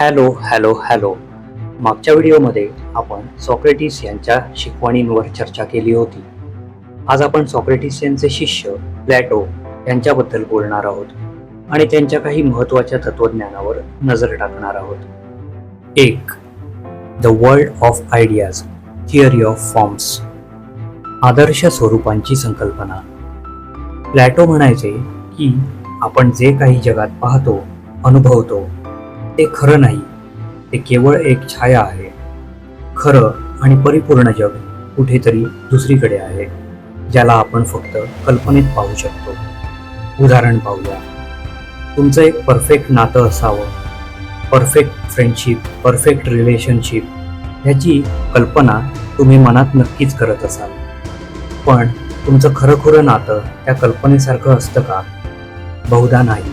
Hello hello hello. मागच्या व्हिडिओमध्ये आपण सॉक्रेटिस यांच्या शिकवणींवर चर्चा केली होती. आज आपण सॉक्रेटिस यांचे शिष्य प्लॅटो यांच्याबद्दल बोलणार आहोत आणि त्यांच्या काही महत्त्वाच्या तत्वज्ञानावर नजर टाकणार आहोत. एक the world of ideas theory of forms. आदर्श स्वरूपांची संकल्पना. प्लॅटो म्हणायचे की आपण जे काही जगात पाहतो अनुभवतो ते खरं नाही. ते केवळ एक छाया आहे. खरं आणि परिपूर्ण जग कुठेतरी दुसरीकडे आहे ज्याला आपण फक्त कल्पनेत पाहू शकतो. उदाहरण पाहूया. तुमचं एक परफेक्ट नातं असावं. परफेक्ट फ्रेंडशिप परफेक्ट रिलेशनशिप ह्याची कल्पना तुम्ही मनात नक्कीच करत असाल. पण तुमचं खरंखुरं नातं त्या कल्पनेसारखं असतं का? बहुधा नाही.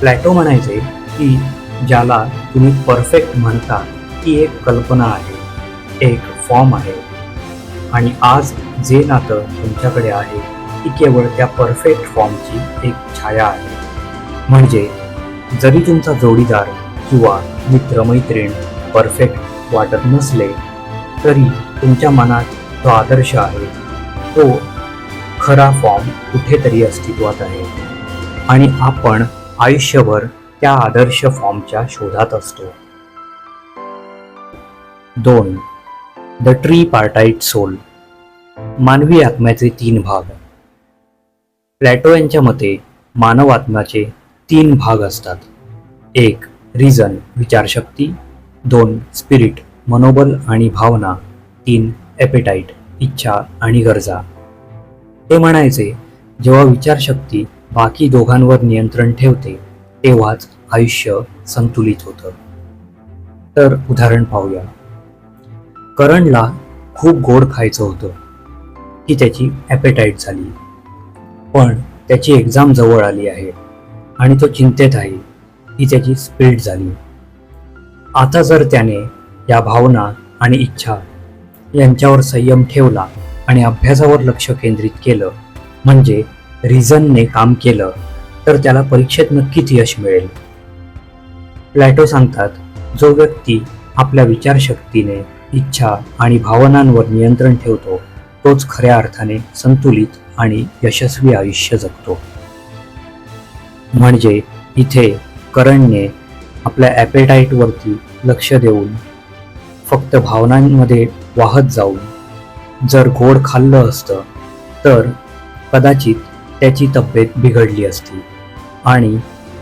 प्लॅटो म्हणायचे की ज्याला तुम्ही परफेक्ट म्हणता ती एक कल्पना आहे एक फॉर्म आहे. आणि आज जे नातं तुमच्याकडे आहे ती केवळ त्या परफेक्ट फॉर्मची एक छाया आहे. म्हणजे जरी तुमचा जोडीदार किंवा मित्रमैत्रीण परफेक्ट वाटत नसले तरी तुमच्या मनात तो आदर्श आहे. तो खरा फॉर्म कुठेतरी अस्तित्वात आहे. आणि आपण आयुष्यभर त्या आदर्श फॉर्मच्या शोधात असतो. दोन द ट्री पार्टाईट सोल मानवी आत्म्याचे तीन भाग. प्लॅटो यांच्या मते मानव आत्म्याचे तीन भाग असतात. एक रिझन विचारशक्ती. दोन स्पिरिट मनोबल आणि भावना. तीन एपेटाईट इच्छा आणि गरजा. ते म्हणायचे जेव्हा विचारशक्ती बाकी दोघांवर नियंत्रण ठेवते तेव्हाच आयुष्य संतुलित होतं. तर उदाहरण पाहूया. करणला खूप गोड खायचं होतं की त्याची ॲपेटाईट झाली. पण त्याची एक्झाम जवळ आली आहे आणि तो चिंतेत आहे ही त्याची स्पीड झाली. आता जर त्याने या भावना आणि इच्छा यांच्यावर संयम ठेवला आणि अभ्यासावर लक्ष केंद्रित केलं म्हणजे रिझनने काम केलं तर त्याला परीक्षेत नक्कीच यश मिळेल. प्लॅटो सांगतात जो व्यक्ती आपल्या विचारशक्तीने इच्छा आणि भावनांवर नियंत्रण ठेवतो तोच खऱ्या अर्थाने संतुलित आणि यशस्वी आयुष्य जगतो. म्हणजे इथे करणने आपल्या ॲपेटाईटवरती लक्ष देऊन फक्त भावनांमध्ये वाहत जाऊन जर गोड खाल्लं असतं तर कदाचित त्याची तब्येत बिघडली असती. आणि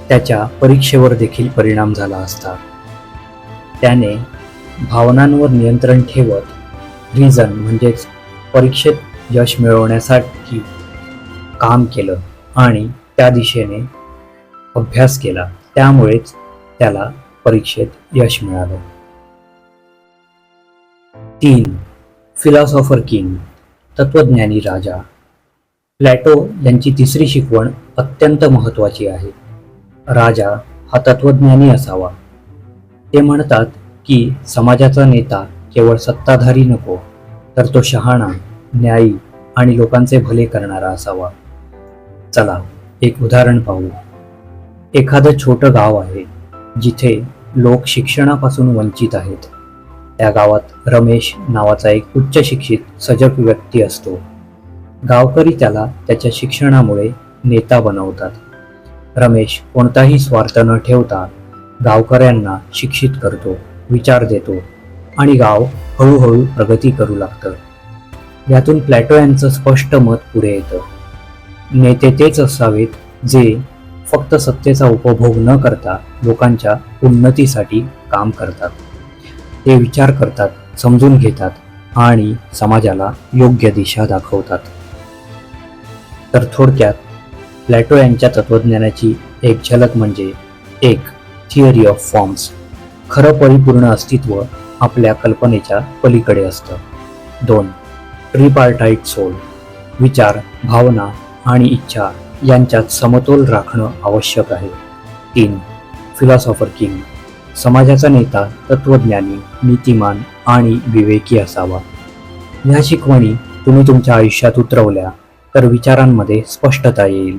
त्याच्या परीक्षेवर देखील परिणाम झाला असता. त्याने भावनांवर नियंत्रण ठेवत रिझन म्हणजेच परीक्षेत यश मिळवण्यासाठी काम केलं आणि त्या दिशेने अभ्यास केला. त्यामुळेच त्याला परीक्षेत यश मिळालं. तीन. फिलॉसॉफर किंग तत्वज्ञानी राजा. प्लॅटो यांची तिसरी शिकवण अत्यंत महत्त्वाची आहे. राजा हा तत्वज्ञानी असावा. ते म्हणतात की समाजाचा नेता केवळ सत्ताधारी नको तर तो शहाणा न्यायी आणि लोकांचे भले करणारा असावा. चला एक उदाहरण पाहू. एखादं छोटं गाव आहे जिथे लोक शिक्षणापासून वंचित आहेत. त्या गावात रमेश नावाचा एक उच्च शिक्षित सजग व्यक्ती असतो. गावकरी त्याला त्याच्या शिक्षणामुळे नेता बनवतात. रमेश कोणताही स्वार्थ न ठेवता गावकऱ्यांना शिक्षित करतो विचार देतो आणि गाव हळूहळू प्रगती करू लागतं. यातून प्लॅटो यांचं स्पष्ट मत पुढे येतं. नेते तेच असावेत जे फक्त सत्तेचा उपभोग न करता लोकांच्या उन्नतीसाठी काम करतात. ते विचार करतात समजून घेतात आणि समाजाला योग्य दिशा दाखवतात. तर थोडक्यात प्लॅटो यांच्या तत्वज्ञानाची एक झलक म्हणजे एक थिअरी ऑफ फॉर्म्स खरं परिपूर्ण अस्तित्व आपल्या कल्पनेच्या पलीकडे असतं. दोन ट्रिपार्टाईट सोल विचार भावना आणि इच्छा यांच्यात समतोल राखणं आवश्यक आहे. तीन फिलॉसॉफर किंग समाजाचा नेता तत्वज्ञानी नीतिमान आणि विवेकी असावा. ह्या शिकवणी तुम्ही तुमच्या आयुष्यात उतरवल्या तर विचारांमध्ये स्पष्टता येईल.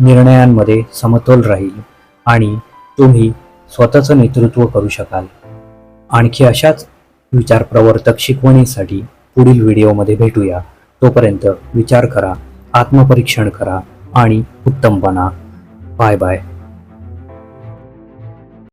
निर्णयांमध्ये समतोल राहील आणि तुम्ही स्वतःचं नेतृत्व करू शकाल. आणखी अशाच विचारप्रवर्तक शिकवणीसाठी पुढील व्हिडिओमध्ये भेटूया. तोपर्यंत विचार करा आत्मपरीक्षण करा आणि उत्तम बना. Bye bye.